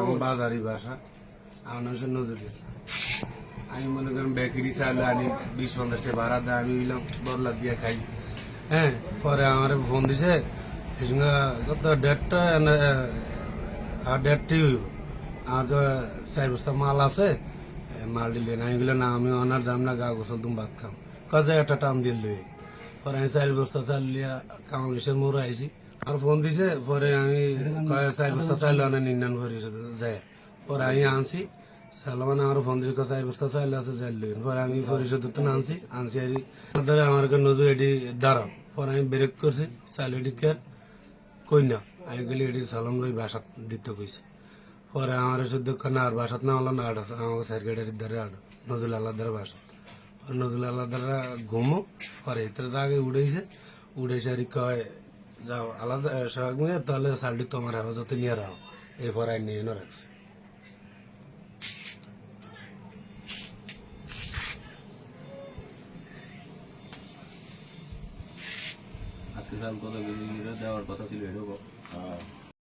আমার বাজারি বাসা। আমার নাম নজরুল ইসলাম। আমি মনে করেন বেকারি চাইলে আনি, বিশ পঞ্চাশটা ভাড়া দেয়, আমি ওইলাম বদলা দিয়ে খাই। হ্যাঁ পরে আমার ফোন দিছে, এই সঙ্গে কত ডেটটা আর ডেটটি হইব। আমার তো চার বস্তা মাল আছে মাল দিলে না এগুলো না, আমি অনার যাম না, গা গোসল, তুমি ভাত খাম কাজে একটা টাম দিয়ে লই পরে আমি চার বস্তা চাল লিয়া কামাল মোড় আইছি। আর ফোন দিছে পরে আমি কয় চার বস্তা চাইল অনেক নিন্নান ভরি যায়। পরে আমি আনছি সালমান আমার ফোন দিছে চার বস্তা চাইল আছে চাইল পরে আমি পরিশোধ তো আনছি আনছি আর ধরে আমার নজর এটি দাঁড়াও। পরে আমি ব্রেক করছি চাইল এটি কে কই না? আমি গেলে এটি সালাম লই বাসাত দিতে কইছে। পরে আমার শুদ্ধ না আর বাসাত না হলো না আট আমাকে সার্কিটের দ্বারা আট নজরুল আল্লাহ দ্বারা বাসাত। নজরুল আল্লাহ ঘুমো পরে এটার জাগে উড়েছে উড়েছে আর কয় যাও আলাদা সঙ্গে তাহলে সালটি তোমার হেফাজতে নিয়ে রাখো এরপর আইন নিয়ে এনে রাখছে। আজকে সাল কত দেওয়ার কথা ছিল এরকম।